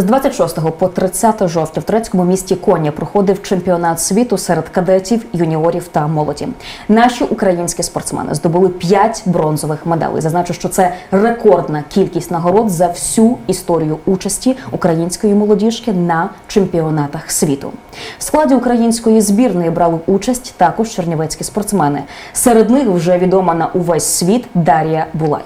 З 26 по 30 жовтня в турецькому місті Коня проходив чемпіонат світу серед кадетів, юніорів та молоді. Наші українські спортсмени здобули 5 бронзових медалей. Зазначу, що це рекордна кількість нагород за всю історію участі української молодіжки на чемпіонатах світу. В складі української збірної брали участь також чернівецькі спортсмени. Серед них вже відома на увесь світ Дар'я Булай.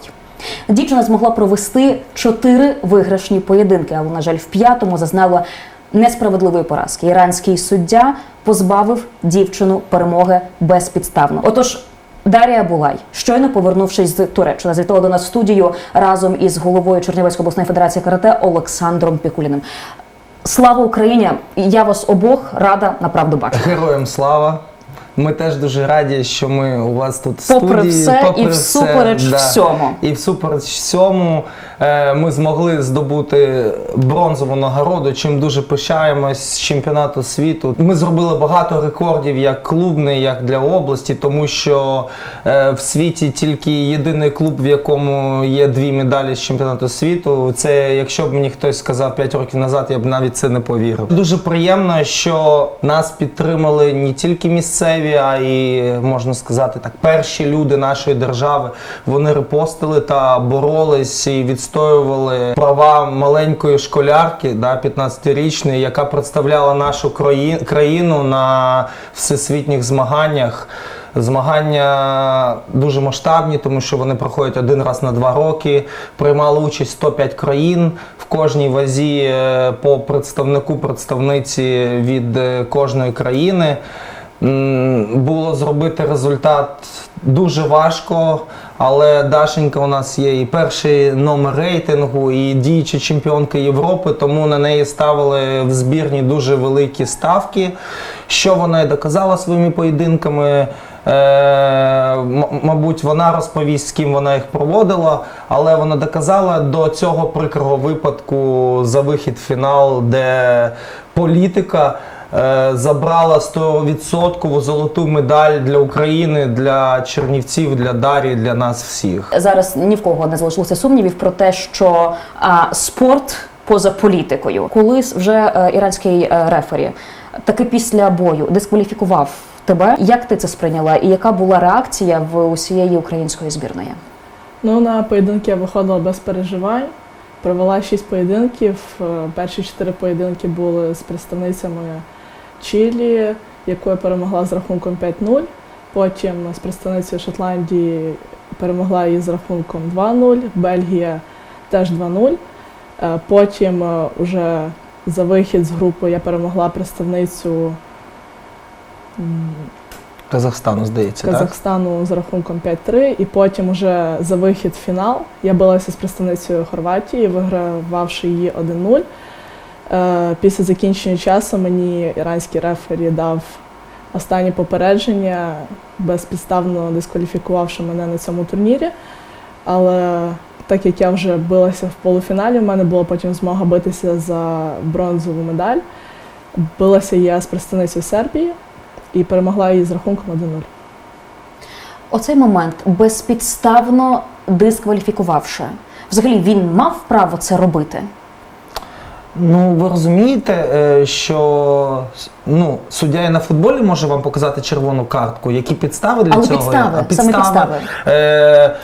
Дівчина змогла провести чотири виграшні поєдинки, але, на жаль, в п'ятому зазнала несправедливої поразки. Іранський суддя позбавив дівчину перемоги безпідставно. Отож. Дарія Булай, щойно повернувшись з Туреччини, завітала до нас в студію разом із головою Чернівецької обласної федерації карате Олександром Пікуліним. Слава Україні! Я вас обох рада направду бачити. Героям слава. Ми теж дуже раді, що ми у вас тут в Попри студії. все і всупереч всьому. І всупереч всьому е, ми змогли здобути бронзову нагороду, чим дуже пишаємось з чемпіонату світу. Ми зробили багато рекордів як клубний, як для області, тому що е, в світі тільки єдиний клуб, в якому є дві медалі з чемпіонату світу. Це якщо б мені хтось сказав 5 років назад, я б навіть це не повірив. Дуже приємно, що нас підтримали не тільки місцеві, а й можна сказати так, перші люди нашої держави. Вони репостили та боролись і відстоювали права маленької школярки, да, 15-річної, яка представляла нашу країну на всесвітніх змаганнях. Змагання дуже масштабні, тому що вони проходять один раз на два роки. Приймали участь 105 країн в кожній вазі е, по представнику представниці від е, кожної країни. Було зробити результат дуже важко, але Дашенька у нас є і перший номер рейтингу, і діюча чемпіонка Європи, тому на неї ставили в збірні дуже великі ставки. Що вона і доказала своїми поєдинками. Е, мабуть, вона розповість, з ким вона їх проводила, але вона доказала до цього прикрого випадку за вихід в фінал, де політика забрала 100% золоту медаль для України, для Чернівців, для Дарії, для нас всіх. Зараз ні в кого не залишилося сумнівів про те, що а, спорт поза політикою, коли вже е, іранський е, рефері таки після бою дискваліфікував тебе. Як ти це сприйняла, і яка була реакція в усієї української збірної? Ну, на поєдинки я виходила без переживань. Провела шість поєдинків. Е, Перші чотири поєдинки були з представницями Чилі, яку я перемогла з рахунком 5-0. Потім з представницею Шотландії перемогла її з рахунком 2-0, Бельгія теж 2-0. Е, Потім е, уже за вихід з групи я перемогла представницю Казахстану, здається, так? З рахунком 5-3, і потім уже за вихід в фінал я билася з представницею Хорватії, вигрававши її 1-0. Е, Після закінчення часу мені іранський рефері дав останнє попередження, безпідставно дискваліфікувавши мене на цьому турнірі. Але так як я вже билася в полуфіналі, в мене була потім змога битися за бронзову медаль. Билася я з представницею Сербії і перемогла її з рахунком 1-0. Оцей момент безпідставно дискваліфікувавши. Взагалі він мав право це робити. Ну, ви розумієте, е, що ну, суддя і на футболі може вам показати червону картку. Які підстави для Але цього? підстави, А саме підстави. Е,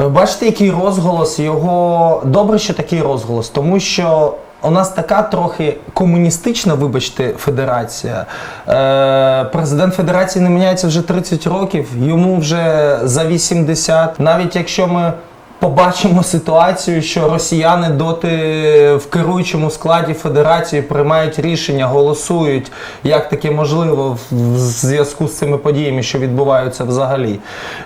бачите, який розголос його. Добре, що такий розголос, тому що. У нас така трохи комуністична, вибачте, федерація. Е, президент федерації не міняється вже 30 років, йому вже за 80. Навіть якщо ми побачимо ситуацію, що росіяни доти в керуючому складі федерації приймають рішення, голосують, як таке можливо в зв'язку з цими подіями, що відбуваються взагалі.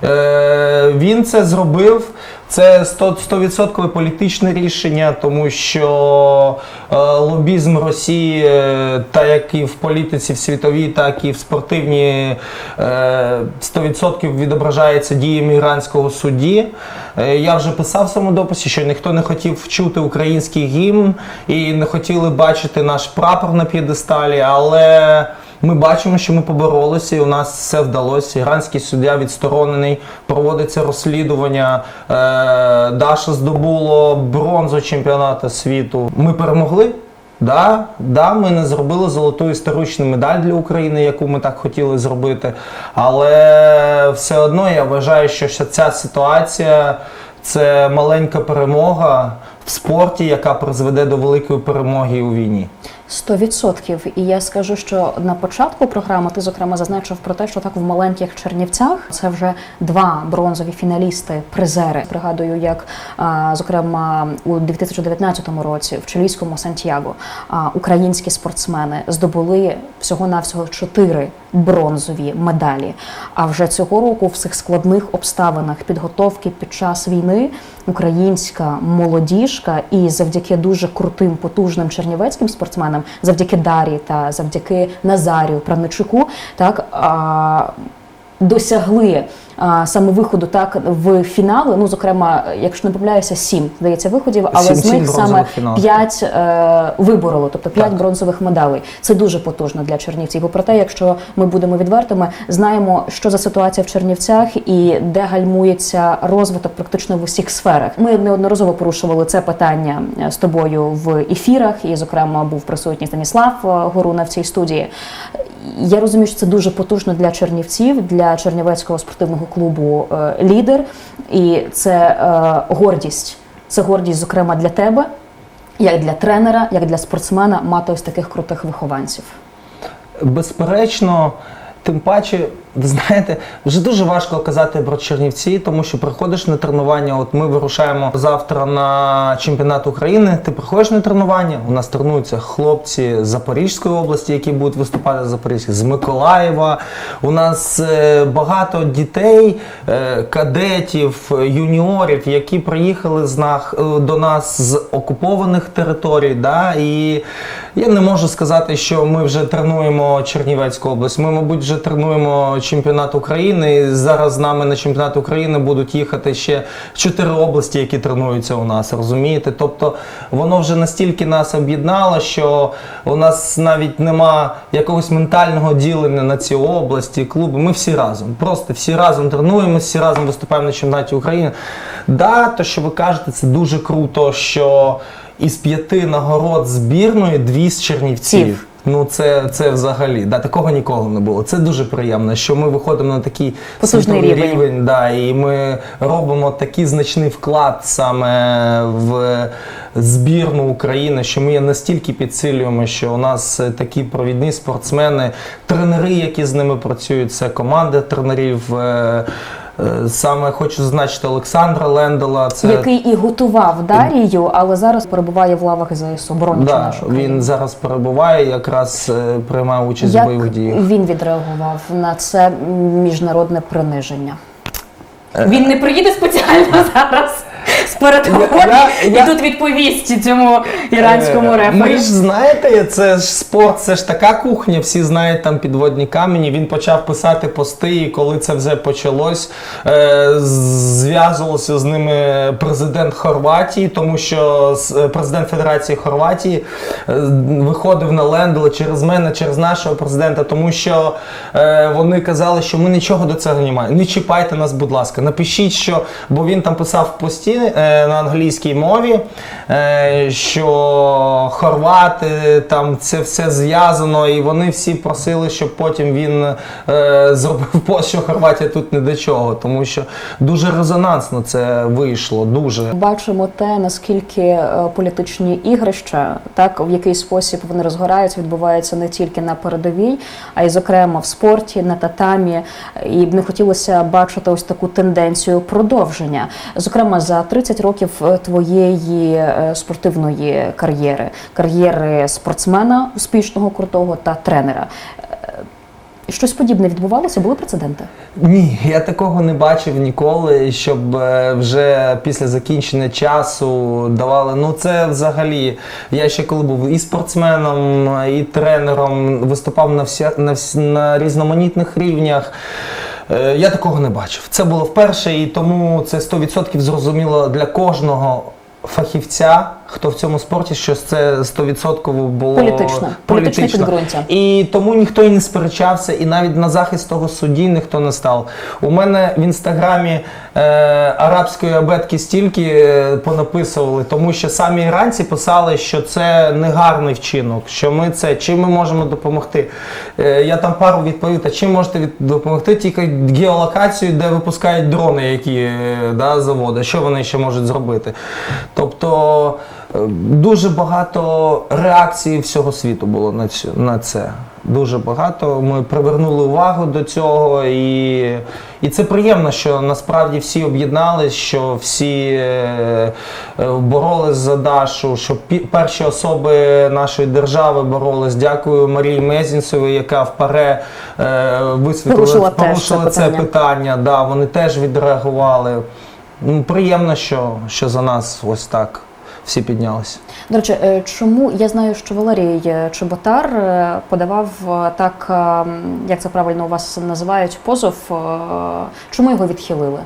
Е, він це зробив. Це 100%, 100% політичне рішення, тому що е, лобізм Росії, е, так як і в політиці в світовій, так і в спортивній, е, 100% відображається діями іранського судді. Е, я вже писав в своєму дописі, що ніхто не хотів чути український гімн і не хотіли бачити наш прапор на п'єдесталі, але Ми бачимо, що ми поборолися, і у нас все вдалося. Іранський суддя відсторонений, проводиться розслідування. Е, Даша здобуло бронзу чемпіонату світу. Ми перемогли. Да, да, ми не зробили золоту історичну медаль для України, яку ми так хотіли зробити. Але все одно я вважаю, що ця ситуація це маленька перемога спорті, яка призведе до великої перемоги у війні. 100%. І я скажу, що на початку програми ти зокрема зазначив про те, що так в маленьких Чернівцях це вже два бронзові фіналісти, призери. Пригадую, як зокрема у 2019 році в чилійському Сантьяго українські спортсмени здобули всього навсього чотири бронзові медалі. А вже цього року в цих складних обставинах підготовки під час війни українська молодіжка і завдяки дуже крутим, потужним чернівецьким спортсменам, завдяки Дарі та завдяки Назарію Правничуку, так досягли саме виходу так в фінали. Ну, зокрема, якщо не помиляюся, сім здається виходів, але Сім- з них саме п'ять е, вибороли, тобто п'ять бронзових медалей. Це дуже потужно для Чернівців. Бо проте, якщо ми будемо відвертими, знаємо, що за ситуація в Чернівцях і де гальмується розвиток практично в усіх сферах. Ми неодноразово порушували це питання е, з тобою в ефірах, і, зокрема, був присутній Станіслав е, Горуна в цій студії. Я розумію, що це дуже потужно для чернівців, для чернівецького спортивного клубу е, лідер, і це е, гордість. Це гордість, зокрема, для тебе, як для тренера, як для спортсмена, мати ось таких крутих вихованців. Безперечно, тим паче, ви знаєте, вже дуже важко казати про Чернівці, тому що приходиш на тренування. От ми вирушаємо завтра на чемпіонат України. Ти приходиш на тренування. У нас тренуються хлопці з Запорізької області, які будуть виступати з Запорізька, з Миколаєва. У нас е, багато дітей, е, кадетів, юніорів, які приїхали з нах, е, до нас з окупованих територій. Да? І я не можу сказати, що ми вже тренуємо Чернівецьку область. Ми, мабуть, вже тренуємо чемпіонат України. Зараз з нами на чемпіонат України будуть їхати ще чотири області, які тренуються у нас. Розумієте? Тобто воно вже настільки нас об'єднало, що у нас навіть нема якогось ментального ділення на ці області, клуби. Ми всі разом. Просто всі разом тренуємося, всі разом виступаємо на чемпіонаті України. Да, то, що ви кажете, це дуже круто, що із п'яти нагород збірної дві з Чернівців. Ну, це, це взагалі да, такого ніколи не було. Це дуже приємно, що ми виходимо на такий світовий рівень. рівень, да, і ми робимо такий значний вклад саме в збірну України, що ми настільки підсилюємо, що у нас е, такі провідні спортсмени, тренери, які з ними працюють, це команда тренерів. Е, е, Саме хочу зазначити Олександра Лендела. Це Який і готував Дарію, але зараз перебуває в лавах ЗСУ, да, він зараз перебуває, якраз е, приймає участь в бойових діях. він відреагував на це міжнародне приниження? Він не приїде спеціально зараз з я- і тут відповість цьому іранському Е, рефері. Ми ж знаєте, це ж спорт, це ж така кухня, всі знають там підводні камені. Він почав писати пости, і коли це все почалось, е, зв'язувався з ними президент Хорватії, тому що е, президент Федерації Хорватії виходив на Лендл через мене, через нашого президента, тому що вони казали, що ми нічого до цього не маємо. Не чіпайте нас, будь ласка. Напишіть, що бо він там писав в пості е, на англійській мові, е, що хорвати там це все зв'язано, і вони всі просили, щоб потім він е, зробив пост, що Хорватія тут не до чого, тому що дуже резонансно це вийшло. Дуже. Бачимо те, наскільки політичні ігрища, так в який спосіб вони розгораються, відбуваються не тільки на передовій, а й зокрема в спорті, на татамі. І б не хотілося бачити ось таку тенденцію продовження. Зокрема, за 30 років е, твоєї е, спортивної кар'єри, кар'єри спортсмена успішного, крутого та тренера. Е, Щось подібне відбувалося, були прецеденти? Ні, я такого не бачив ніколи, щоб вже після закінчення часу давали. Ну це взагалі. Я ще коли був і спортсменом, і тренером, виступав на вся на, вс- на різноманітних рівнях. Е, Я такого не бачив. Це було вперше, і тому це 100% зрозуміло для кожного фахівця, хто в цьому спорті, що це 100% було Політично. Політичне підґрунтя. І тому ніхто і не сперечався, і навіть на захист того судді ніхто не став. У мене в інстаграмі е, арабської абетки стільки е, понаписували, тому що самі іранці писали, що це негарний вчинок, що ми це чим ми можемо допомогти. Е, я там пару відповів, та чим можете від, допомогти? Тільки геолокацію, де випускають дрони, які е, да, заводи. Що вони ще можуть зробити? Тобто дуже багато реакцій всього світу було на, на це. Дуже багато. Ми привернули увагу до цього, і, і це приємно, що насправді всі об'єднались, що всі е, боролись за Дашу, що перші особи нашої держави боролись. Дякую Марії Мезінцевій, яка в ПАРЕ е, висвітлила Порушила порушила це це питання. питання. Да, вони теж відреагували. Ну, приємно, що, що за нас ось так всі піднялися. До речі, е, чому я знаю, що Валерій е, Чеботар е, подавав так, як це правильно у вас називають, позов. Чому його відхилили?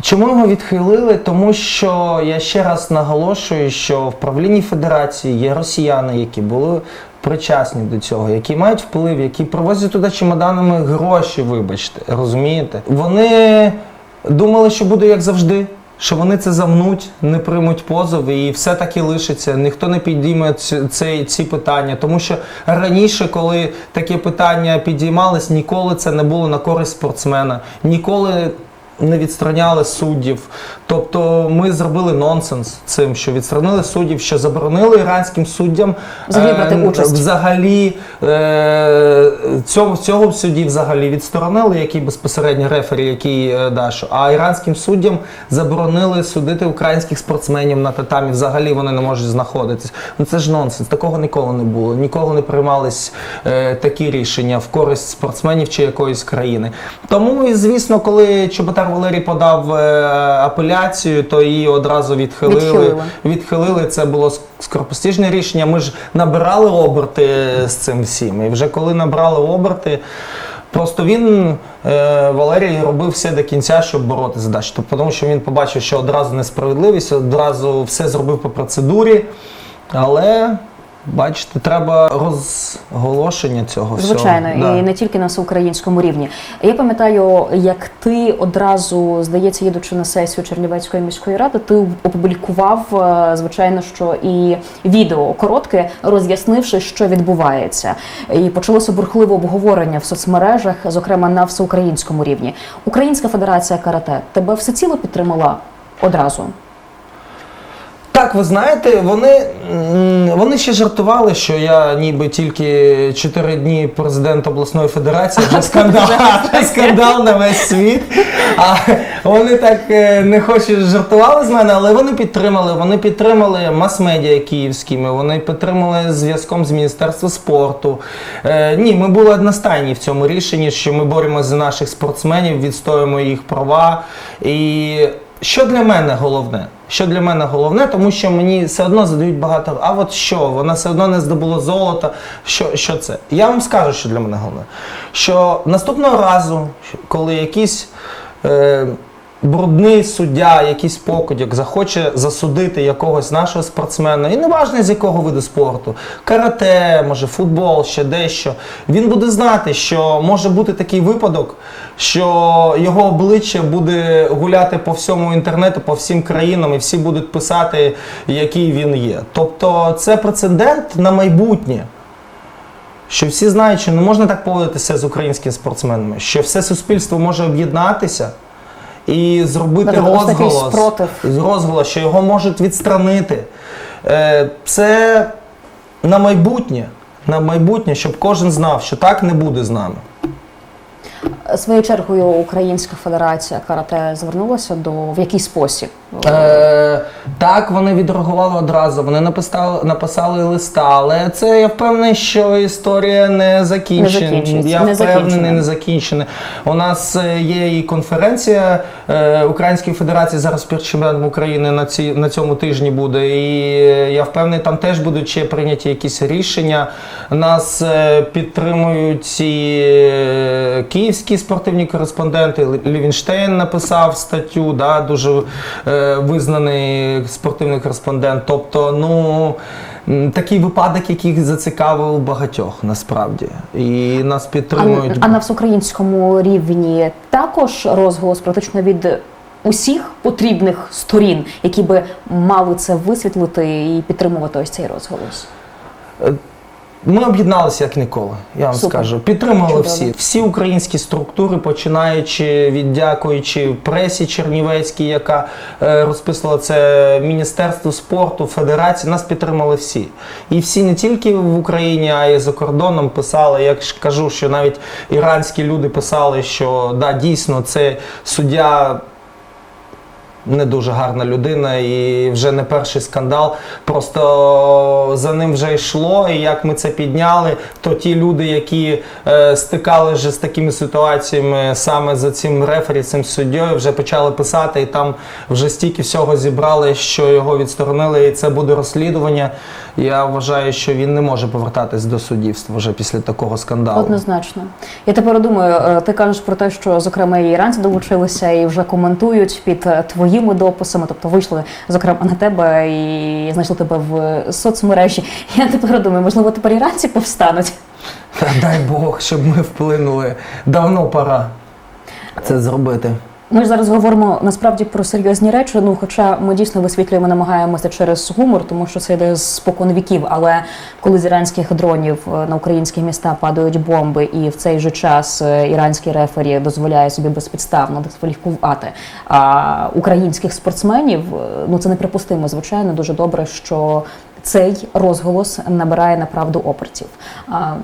Чому його відхилили? Тому що я ще раз наголошую, що в правлінні федерації є росіяни, які були причасні до цього, які мають вплив, які привозять туди чемоданами гроші, вибачте, розумієте? Вони думали, що буде як завжди. Що вони це замнуть, не приймуть позов і все таки лишиться. Ніхто не підійме ці, ці, питання. Тому що раніше, коли таке питання підіймались, ніколи це не було на користь спортсмена, ніколи не відстраняли суддів. Тобто ми зробили нонсенс цим, що відстранили суддів, що заборонили іранським суддям Взагалі брати е, участь. Взагалі е, цього, цього судді взагалі відсторонили, який безпосередньо рефері, який е, Дашу. А іранським суддям заборонили судити українських спортсменів на татамі. Взагалі вони не можуть знаходитись. Ну це ж нонсенс. Такого ніколи не було. Ніколи не приймались е, такі рішення в користь спортсменів чи якоїсь країни. Тому і звісно, коли Чоботар Валерій подав е, апеляцію, то її одразу відхилили. Відхилили. Відхилили. Це було ск- скоропостіжне рішення. Ми ж набирали оберти з цим всім. І вже коли набрали оберти. Просто він, е, Валерій, робив все до кінця, щоб боротися за Дачу. Тобто, тому що він побачив, що одразу несправедливість, одразу все зробив по процедурі. Але, бачите, треба розголошення цього всього. Звичайно, Да. і не тільки на всеукраїнському рівні. Я пам'ятаю, як ти одразу, здається, їдучи на сесію Чернівецької міської ради, ти опублікував, е, звичайно, що і відео коротке, роз'яснивши, що відбувається. І почалося бурхливе обговорення в соцмережах, зокрема на всеукраїнському рівні. Українська федерація карате тебе всеціло підтримала одразу. Так, ви знаєте, вони, вони ще жартували, що я ніби тільки 4 дні президент обласної федерації, вже скандал, скандал на весь світ. А вони так е, не хочуть жартували з мене, але вони підтримали. Вони підтримали мас-медіа київськими, вони підтримали зв'язком з Міністерством спорту. Е, ні, ми були одностайні в цьому рішенні, що ми боремося за наших спортсменів, відстоюємо їх права. І що для мене головне? Що для мене головне, тому що мені все одно задають багато. А от що? Вона все одно не здобула золото. Що, що це? Я вам скажу, що для мене головне. Що наступного разу, коли якісь. е, брудний суддя, якийсь покидьок захоче засудити якогось нашого спортсмена, і неважно з якого виду спорту, карате, може футбол, ще дещо, він буде знати, що може бути такий випадок, що його обличчя буде гуляти по всьому інтернету, по всім країнам, і всі будуть писати, який він є. Тобто це прецедент на майбутнє. Що всі знають, що не можна так поводитися з українськими спортсменами, що все суспільство може об'єднатися і зробити Тобто розголос, розголос, що його можуть відстранити. Е, Це на майбутнє, на майбутнє, щоб кожен знав, що так не буде з нами. Своєю чергою, Українська федерація карате звернулася до в який спосіб? Е, так, вони відреагували одразу. Вони написали, написали листа, але це я впевнений, що історія не закінчена. Не закінчується, Я не впевнений, не закінчена. У нас е, є і конференція е, Української Федерації зараз перед чемпіонатом України на, ці, на цьому тижні буде. І е, я впевнений, там теж будуть ще прийняті якісь рішення. Нас е, підтримують і е, київські спортивні кореспонденти. Лівінштейн написав статтю, да, дуже е, визнаний спортивний кореспондент. Тобто, ну. Такий випадок, який зацікавив багатьох насправді, і нас А, підтримують. а на всеукраїнському рівні також розголос практично від усіх потрібних сторін, які би мали це висвітлити і підтримувати ось цей розголос. Ми об'єдналися як ніколи. Я вам Супер. скажу. Підтримали Чудово. всі. Всі українські структури, починаючи від дякуючи пресі Чернівецькій, яка е, розписувала це Міністерству спорту, Федерації. Нас підтримали всі. І всі не тільки в Україні, а й за кордоном писали. Я кажу, що навіть іранські люди писали, що да, дійсно це суддя не дуже гарна людина і вже не перший скандал. Просто за ним вже йшло. І як ми це підняли, то ті люди, які е, стикали вже з такими ситуаціями саме за цим рефері, цим суддєю, вже почали писати, і там вже стільки всього зібрали, що його відсторонили, і це буде розслідування. Я вважаю, що він не може повертатись до суддівства вже після такого скандалу. Однозначно. Я тепер думаю, е, ти кажеш про те, що зокрема і іранці долучилися і вже коментують під е, твоїми дописами, тобто вийшли зокрема на тебе і знайшли тебе в соцмережі. Я тепер думаю, можливо, тепер іранці повстануть. Та дай Бог, щоб ми вплинули. Давно пора це зробити. Ми зараз говоримо насправді про серйозні речі. Ну, хоча ми дійсно висвітлюємо, намагаємося через гумор, тому що це йде з спокон віків. Але коли з іранських дронів е, на українські міста падають бомби, і в цей же час е, іранський рефері дозволяє собі безпідставно дискваліфікувати українських спортсменів, е, ну це неприпустимо. Звичайно, дуже добре, що. Цей розголос набирає направду обертів. А,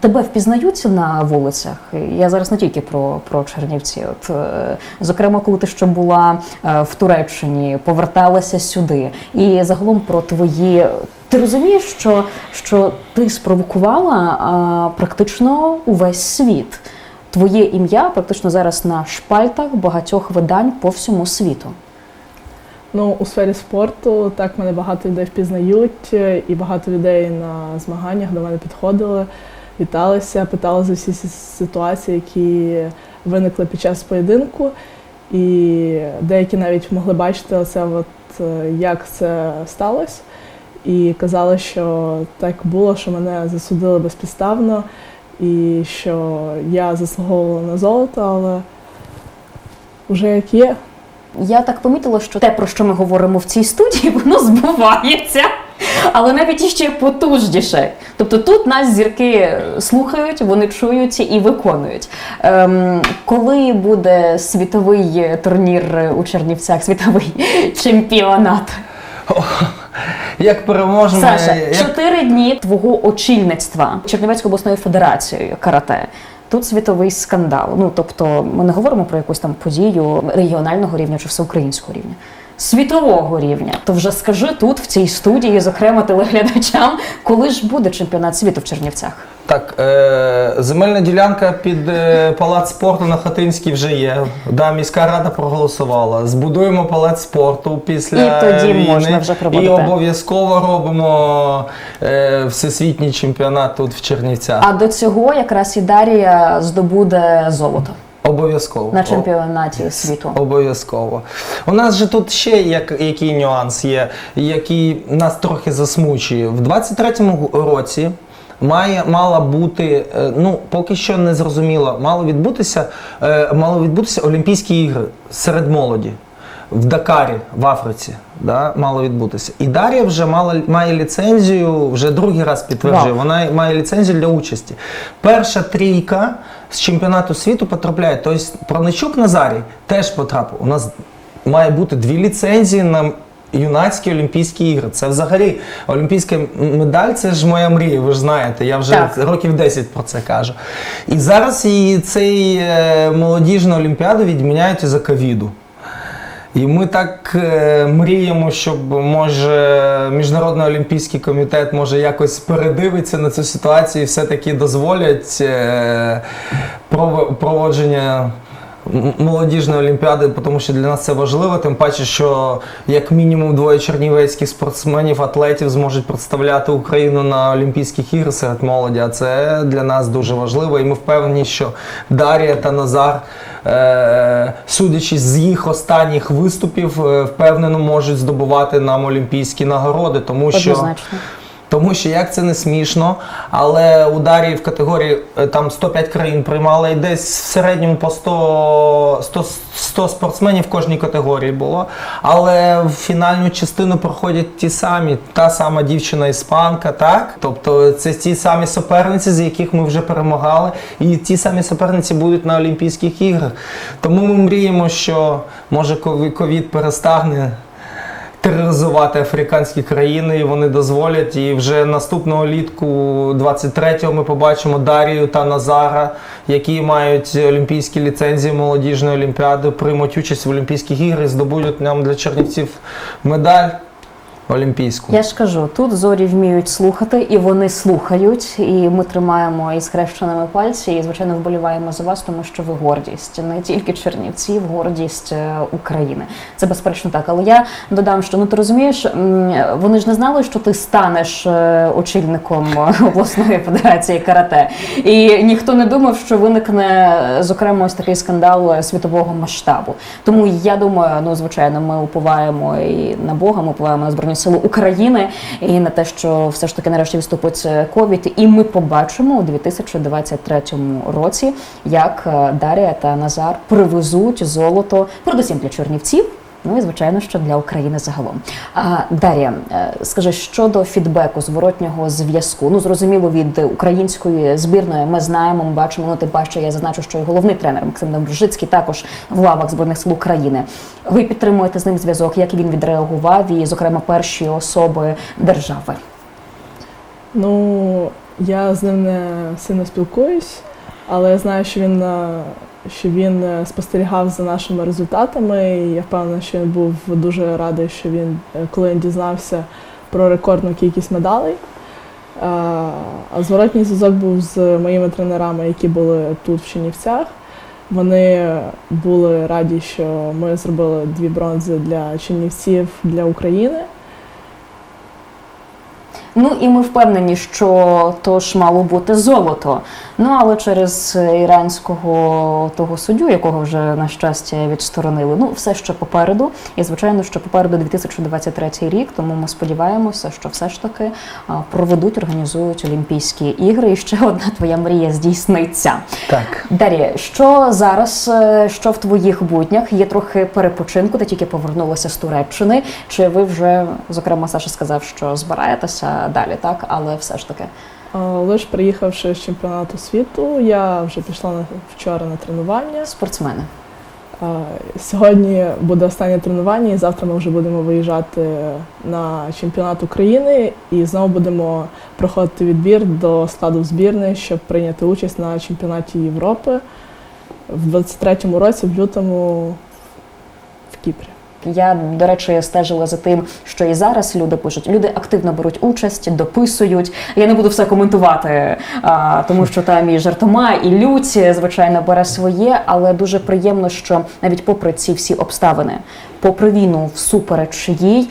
тебе впізнають на вулицях? Я зараз не тільки про, про Чернівці. От, е, зокрема, коли ти ще була е, в Туреччині, поверталася сюди, і загалом про твої. Ти розумієш, що, що ти спровокувала а, практично увесь світ. Твоє ім'я практично зараз на шпальтах багатьох видань по всьому світу. Ну, у сфері спорту так мене багато людей впізнають, е, і багато людей на змаганнях до мене підходили, віталися, питали за всі ці ситуації, які виникли під час поєдинку. І деякі навіть могли бачити оце, от, е, як це сталося. І казали, що так було, що мене засудили безпідставно, і що я заслуговувала на золото, але вже як є. Я так помітила, що те, про що ми говоримо в цій студії, воно збувається. Але навіть іще потужніше. Тобто тут нас зірки слухають, вони чують і виконують. Ем, коли буде світовий турнір у Чернівцях, світовий чемпіонат? Як переможемо, Саша, як... чотири дні твого очільництва Чернівецькою обласною федерацією карате. Тут світовий скандал. Ну тобто, ми не говоримо про якусь там подію регіонального рівня чи всеукраїнського рівня. Світового рівня, то вже скажи тут, в цій студії, зокрема телеглядачам, коли ж буде чемпіонат світу в Чернівцях? Так, е, земельна ділянка під е, палац спорту на Хатинській вже є. Да, міська рада проголосувала. Збудуємо палац спорту після І тоді війни. можна вже проводити. І обов'язково робимо е, всесвітній чемпіонат тут в Чернівцях. А до цього якраз і Дарія здобуде золото Обов'язково. на чемпіонаті світу. Обов'язково. У нас же тут ще як, який нюанс є, який нас трохи засмучує. В 23-му році має мала бути, е, ну поки що не зрозуміло, мало відбутися, е, мало відбутися Олімпійські ігри серед молоді. В Дакарі, в Африці, да, мало відбутися. І Дар'я вже мала, має ліцензію, вже другий раз підтверджує, Вау. вона має ліцензію для участі. Перша трійка з чемпіонату світу потрапляє. Тобто Проничук Назарій теж потрапив. У нас має бути дві ліцензії на юнацькі Олімпійські ігри. Це взагалі олімпійська медаль, це ж моя мрія, ви ж знаєте. Я вже Так. років 10 про це кажу. І зараз і цей е, молодіжну олімпіаду відміняють із-за ковіду. І ми так е, мріємо, щоб може Міжнародний олімпійський комітет може якось передивиться на цю ситуацію і все-таки дозволять е, проводження молодіжної олімпіади, тому що для нас це важливо. Тим паче, що як мінімум двоє чернівецьких спортсменів, атлетів зможуть представляти Україну на Олімпійських іграх серед молоді. А це для нас дуже важливо. І ми впевнені, що Дар'я та Назар, е- судячи з їх останніх виступів, е, впевнено можуть здобувати нам олімпійські нагороди, тому що. Тому що як це не смішно, але у Дарії в категорії е, там 105 країн приймали і десь в середньому по 100, 100, 100 спортсменів в кожній категорії було. Але в фінальну частину проходять ті самі, та сама дівчина іспанка, так? Тобто це ті самі суперниці, з яких ми вже перемагали, і ті самі суперниці будуть на Олімпійських іграх. Тому ми мріємо, що може кові- ковід перестане тероризувати африканські країни, і вони дозволять. І вже наступного літку, 23-го, ми побачимо Дарію та Назара, які мають олімпійські ліцензії молодіжної олімпіади, приймуть участь в Олімпійських іграх і здобудуть нам для чернівців медаль олімпійську. Я ж кажу, тут зорі вміють слухати, і вони слухають. І ми тримаємо із хрещеними пальці, і звичайно вболіваємо за вас, тому що ви гордість не тільки Чернівців, гордість е, України. Це безперечно так. Але я додам, що ну ти розумієш, вони ж не знали, що ти станеш е, очільником обласної федерації карате, і ніхто не думав, що виникне зокрема ось такий скандал е, світового масштабу. Тому я думаю, ну звичайно, ми уповаємо і на Бога, ми уповаємо на збройні сили України і на те, що все ж таки нарешті відступить е, ковід. І ми побачимо у 2023 році, як Дарія та Назар привезуть золото, передусім для Чернівців. Ну і звичайно, що для України загалом. А Дар'я, е, скажи щодо фідбеку зворотнього зв'язку. Ну зрозуміло, від української збірної ми знаємо, ми бачимо. Ну тим паче я зазначу, що і головний тренер Максим Доброжицький також в лавах збройних сил України. Ви підтримуєте з ним зв'язок, як він відреагував, і зокрема перші особи держави. Ну, я з ним не сильно спілкуюсь, але я знаю, що він, е, що він е, спостерігав за нашими результатами. І я впевнена, що він був дуже радий, що він, е, коли він дізнався про рекордну кількість медалей. А зворотній зв'язок був з моїми тренерами, які були тут в Чернівцях. Вони були раді, що ми зробили дві бронзи для Чернівців для України. Ну і ми впевнені, що то ж мало бути золото. Ну але через іранського того суддю, якого вже на щастя відсторонили, ну все ще попереду. І звичайно, що попереду 2023 рік. Тому ми сподіваємося, що все ж таки проведуть, організують Олімпійські ігри. І ще одна твоя мрія здійсниться. Так. Дар'я, що зараз, е, що в твоїх буднях? Є трохи перепочинку, ти тільки повернулася з Туреччини. Чи ви вже, зокрема, Саша сказав, що збираєтеся далі, так? Але все ж таки. А, Лише приїхавши з чемпіонату світу, я вже пішла вчора на тренування. Спортсмени. Сьогодні буде останнє тренування, і завтра ми вже будемо виїжджати на чемпіонат України і знову будемо проходити відбір до складу збірної, щоб прийняти участь на чемпіонаті Європи в 23-му році, в лютому в Кіпрі. Я, до речі, стежила за тим, що і зараз люди пишуть. Люди активно беруть участь, дописують. Я не буду все коментувати, а, тому що там і жартома, і лють, звичайно, бере своє, але дуже приємно, що навіть попри ці всі обставини, попри війну, всупереч їй,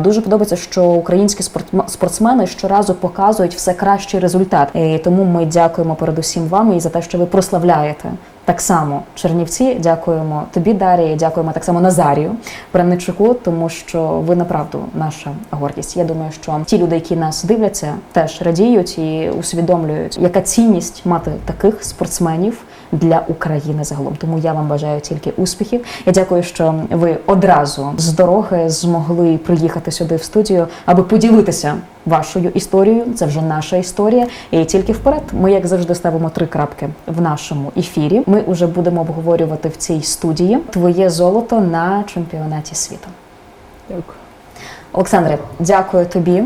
дуже подобається, що українські спортсмени щоразу показують все кращий результат. І тому ми дякуємо передусім вам і за те, що ви прославляєте. Так само Чернівці, дякуємо тобі, Дарії, дякуємо так само Назарію Бранничуку, тому що ви направду наша гордість. Я думаю, що ті люди, які нас дивляться, теж радіють і усвідомлюють, яка цінність мати таких спортсменів для України загалом. Тому я вам бажаю тільки успіхів. Я дякую, що ви одразу з дороги змогли приїхати сюди в студію, аби поділитися вашою історією. Це вже наша історія. І тільки вперед. Ми, як завжди, ставимо три крапки в нашому ефірі. Ми вже будемо обговорювати в цій студії твоє золото на чемпіонаті світу. Дякую. Олександре, дякую тобі.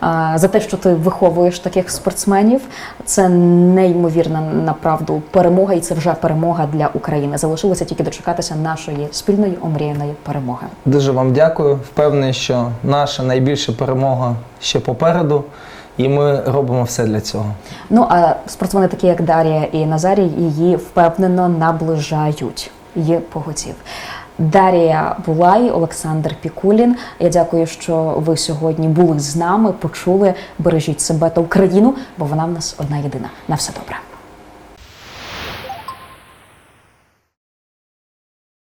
А, За те, що ти виховуєш таких спортсменів, це неймовірна направду перемога, і це вже перемога для України. Залишилося тільки дочекатися нашої спільної омріяної перемоги. Дуже вам дякую. Впевнений, що наша найбільша перемога ще попереду, і ми робимо все для цього. Ну а спортсмени, такі як Дар'я і Назарій, її впевнено наближають. є поготів. Дарія Булай, Олександр Пікулін. Я дякую, що ви сьогодні були з нами, почули. Бережіть себе та Україну, бо вона в нас одна єдина. На все добре.